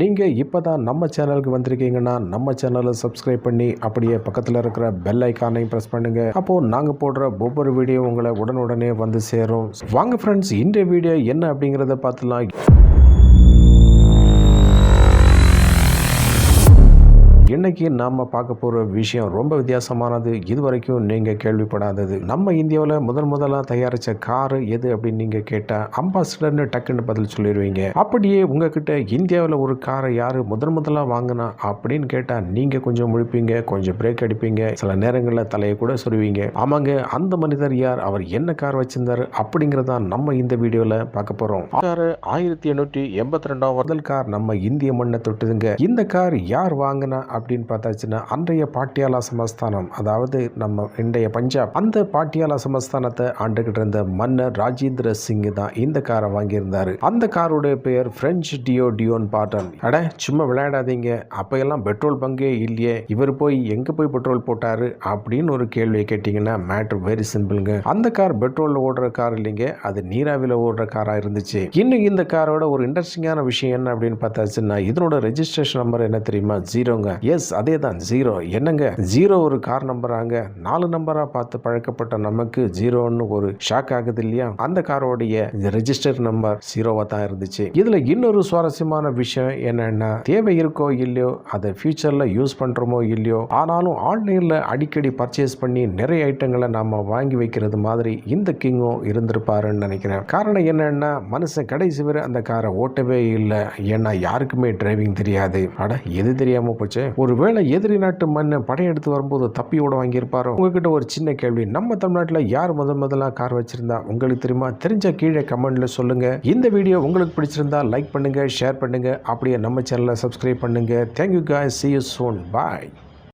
நீங்கள் இப்போ தான் நம்ம சேனலுக்கு வந்திருக்கீங்கன்னா நம்ம சேனலை சப்ஸ்கிரைப் பண்ணி அப்படியே பக்கத்தில் இருக்கிற பெல் ஐக்கானையும் ப்ரெஸ் பண்ணுங்க. அப்போது நாங்கள் போடுற ஒவ்வொரு வீடியோ உங்களை உடனுடனே வந்து சேரும். வாங்க ஃப்ரெண்ட்ஸ் இந்த வீடியோ என்ன அப்படிங்கிறத பார்த்துலாம். இன்னைக்கு நாம் பார்க்க போகிற விஷயம் ரொம்ப வித்தியாசமானது. இது வரைக்கும் நீங்கள் கேள்விப்படாதது. நம்ம இந்தியாவில் முதன் முதலாக தயாரித்த காரு எது அப்படின்னு நீங்கள் கேட்டால் அம்பாசிடர்னு டக்குன்னு பதில் சொல்லிடுவீங்க. அப்படியே உங்ககிட்ட இந்தியாவில் ஒரு காரை யார் முதன் முதலாக வாங்கினா அப்படின்னு கேட்டால் நீங்கள் கொஞ்சம் முழிப்பீங்க கொஞ்சம் பிரேக் அடிப்பீங்க. சில நேரங்களில் தலையை கூட சொல்லுவீங்க ஆமாங்க அந்த மனிதர் யார்? அவர் என்ன கார் வச்சிருந்தார்? அப்படிங்கிறதா நம்ம இந்த வீடியோவில் பார்க்க போகிறோம் கார் ஆயிரத்தி எண்ணூற்றி எண்பத்தி ரெண்டாம் முதல் கார் நம்ம இந்திய மண்ணை தொட்டுதுங்க. இந்த கார் யார் வாங்கினா அப்படி அப்படின்னு பார்த்தாச்சுன்னா அன்றைய பாட்டியாலா சமஸ்தானம் அதாவது நம்ம இன்றைய பஞ்சாப் அந்த பாட்டியாலா சமஸ்தானத்தை ஆண்டுகிட்டு இருந்த மன்னர் ராஜேந்திர சிங் தான் இந்த காரை வாங்கியிருந்தாரு. அந்த காருடைய பெயர் பிரெஞ்சு டியோ டியோன் பாட்டன் அட சும்மா விளையாடாதீங்க. அப்ப எல்லாம் பெட்ரோல் பங்கே இல்லையே. இவர் போய் எங்க போய் பெட்ரோல் போட்டாரு அப்படின்னு ஒரு கேள்வியை கேட்டீங்கன்னா மேட்ரு வெரி சிம்பிளுங்க அந்த கார் பெட்ரோல்ல ஓடுற கார் இல்லைங்க அது நீராவில ஓடுற காரா இருந்துச்சு. இன்னும் இந்த காரோட ஒரு இன்ட்ரெஸ்டிங்கான விஷயம் என்ன அப்படின்னு பார்த்தாச்சுன்னா இதனோட ரெஜிஸ்ட்ரேஷன் நம்பர் என்ன தெரியுமா? ஜீரோங்க எஸ் அதே தான் ஜீரோ என்னங்க? ஜீரோ ஒரு கார் நம்பராங்க நாலு நம்பரா பார்த்து பழக்கப்பட்ட நமக்கு ஜீரோன்னு ஒரு ஷாக் ஆகுது இல்லையா? அந்த காரோடைய ரெஜிஸ்டர் நம்பர் ஜீரோவா தான் இருந்துச்சு. இதுல இன்னொரு சுவாரஸ்யமான விஷயம் என்னன்னா தேவை இருக்கோ இல்லையோ அதை ஃபியூச்சர்ல யூஸ் பண்றோமோ இல்லையோ ஆனாலும் ஆன்லைன்ல அடிக்கடி பர்ச்சேஸ் பண்ணி நிறைய ஐட்டங்களை நாம வாங்கி வைக்கிறது மாதிரி இந்த கிங்கும் இருந்திருப்பாருன்னு நினைக்கிறேன். காரணம் என்னன்னா மனுஷன் கடைசி வரை அந்த காரை ஓட்டவே இல்லை. ஏன்னா யாருக்குமே டிரைவிங் தெரியாது. அட எது தெரியாம போச்சு? ஒருவேளை எதிரி நாட்டு மன்னன் படையெடுத்து வரும்போது தப்பியோட வாங்கியிருப்பாரோ? உங்ககிட்ட ஒரு சின்ன கேள்வி. நம்ம தமிழ்நாட்டில் யார் முதன் முதலாக கார் வச்சிருந்தா? உங்களுக்கு தெரியுமா? தெரிஞ்ச கீழே கமெண்ட்ல சொல்லுங்க. இந்த வீடியோ உங்களுக்கு பிடிச்சிருந்தா லைக் பண்ணுங்க ஷேர் பண்ணுங்க. அப்படியே நம்ம சேனலை சப்ஸ்கிரைப் பண்ணுங்க. தேங்க்யூ காய் சி யூ சோன் பாய்